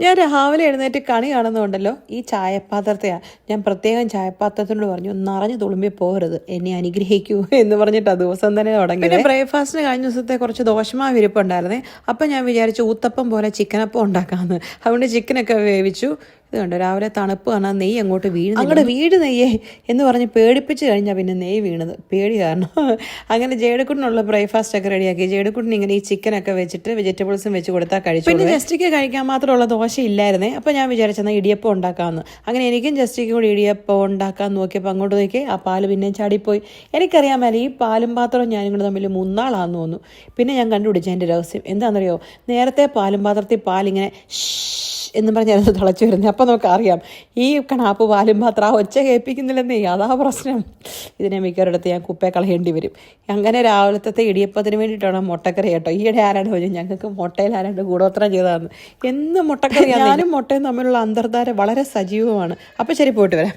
ഞാൻ രാവിലെ എഴുന്നേറ്റ് കണി കാണുന്നുണ്ടല്ലോ. ഈ ചായപാത്രത്തെയാണ് ഞാൻ പ്രത്യേകം ചായപാത്രത്തിനോട് പറഞ്ഞു നിറഞ്ഞു തുളുമ്പി പോകരുത്. എന്നെ അനുഗ്രഹിക്കൂ എന്ന് പറഞ്ഞിട്ട് ആ ദിവസം തന്നെ തുടങ്ങി പിന്നെ ബ്രേക്ക്ഫാസ്റ്റിന് കഴിഞ്ഞ ദിവസത്തെ കുറച്ച് ദോഷമായ ഇരിപ്പുണ്ടായിരുന്നേ. അപ്പം ഞാൻ വിചാരിച്ചു ഊത്തപ്പം പോലെ ചിക്കനപ്പം ഉണ്ടാക്കാമെന്ന് അതുകൊണ്ട് ചിക്കനൊക്കെ വേവിച്ചു. ഇത് കണ്ടോ? രാവിലെ തണുപ്പ് കാണാൻ നെയ്യ് അങ്ങോട്ട് വീഴുന്നു അങ്ങോട്ട് വീട് നെയ്യേ എന്ന് പറഞ്ഞ് പേടിപ്പിച്ച് കഴിഞ്ഞാൽ പിന്നെ നെയ്യ് വീണത്. പേടി കാരണം. അങ്ങനെ ജേഡക്കുട്ടിനുള്ള ബ്രേക്ക്ഫാസ്റ്റ് ഒക്കെ റെഡിയാക്കി. ജേഡക്കുട്ടിന് ഇങ്ങനെ ഈ ചിക്കനൊക്കെ വെച്ചിട്ട് വെജിറ്റബിൾസും വെച്ച് കൊടുത്താൽ കഴിച്ചു പിന്നെ ജസ്റ്റിക്ക് കഴിക്കാൻ മാത്രമുള്ള ദോശ ഇല്ലായിരുന്നേ. അപ്പോൾ ഞാൻ വിചാരിച്ചെന്നാൽ ഇടിയപ്പം ഉണ്ടാക്കാമെന്ന് അങ്ങനെ എനിക്കും ജസ്റ്റിക്ക് കൂടി ഇടിയപ്പം ഉണ്ടാക്കാൻ നോക്കിയപ്പോൾ അങ്ങോട്ട് നോക്കി ആ പാൽ പിന്നെയും ചാടിപ്പോയി. എനിക്കറിയാൻ മേലെ ഈ പാലും പാത്രവും ഞാനും കൂടെ തമ്മിൽ മൂന്നാളാന്ന് തോന്നുന്നു. പിന്നെ ഞാൻ കണ്ടുപിടിച്ച എന്റെ രഹസ്യം. എന്താണെന്നറിയോ? നേരത്തെ പാലും പാത്രത്തിൽ പാലിങ്ങനെ ഷ് എന്ന് പറഞ്ഞ് അത് തിളച്ച് വരുന്നത്. അപ്പോൾ നമുക്ക് അറിയാം ഈ കണാപ്പ് പാലും മാത്രം ആ ഒച്ച കേൾപ്പിക്കുന്നില്ലെന്നേ അതാ പ്രശ്നം. ഇതിനെ മിക്കവരിടത്ത് ഞാൻ കുപ്പയെ കളയേണ്ടി വരും. അങ്ങനെ രാവിലത്തെ ഇടിയപ്പത്തിന് വേണ്ടിയിട്ടാണ് മുട്ടക്കറി കേട്ടോ. ഈയിടെ ആരാണ്ട് ചോദിച്ചു ഞങ്ങൾക്ക് മുട്ടയിൽ ആരാണ്ട് കൂടോത്രം ചെയ്തതാണ് എന്ന് മുട്ടക്കറി ഞാനും മുട്ടയും തമ്മിലുള്ള അന്തർധാര വളരെ സജീവമാണ്. അപ്പോൾ ശരി പോയിട്ട് വരാം.